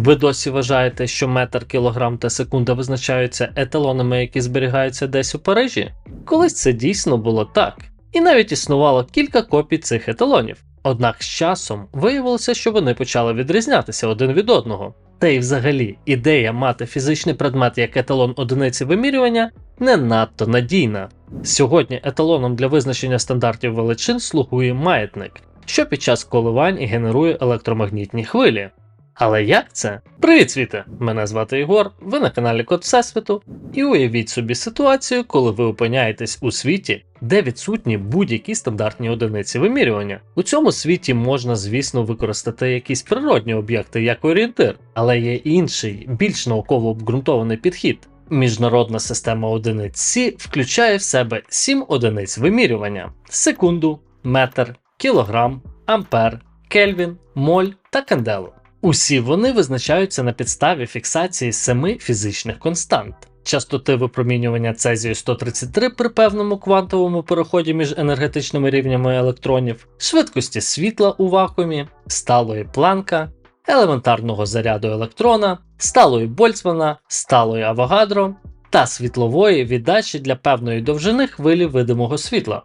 Ви досі вважаєте, що метр, кілограм та секунда визначаються еталонами, які зберігаються десь у Парижі? Колись це дійсно було так, і навіть існувало кілька копій цих еталонів. Однак з часом виявилося, що вони почали відрізнятися один від одного. Та й взагалі ідея мати фізичний предмет як еталон одиниці вимірювання не надто надійна. Сьогодні еталоном для визначення стандартів величин слугує маятник, що під час коливань генерує електромагнітні хвилі. Але як це? Привіт, світе! Мене звати Ігор, ви на каналі Код Всесвіту, і уявіть собі ситуацію, коли ви опиняєтесь у світі, де відсутні будь-які стандартні одиниці вимірювання. У цьому світі можна, звісно, використати якісь природні об'єкти як орієнтир, але є інший, більш науково обґрунтований підхід. Міжнародна система одиниць Сі включає в себе 7 одиниць вимірювання: секунду, метр, кілограм, ампер, кельвін, моль та канделу. Усі вони визначаються на підставі фіксації семи фізичних констант. Частоти випромінювання цезію 133 при певному квантовому переході між енергетичними рівнями електронів, швидкості світла у вакуумі, сталої планка, елементарного заряду електрона, сталої Больцмана, сталої Авогадро та світлової віддачі для певної довжини хвилі видимого світла.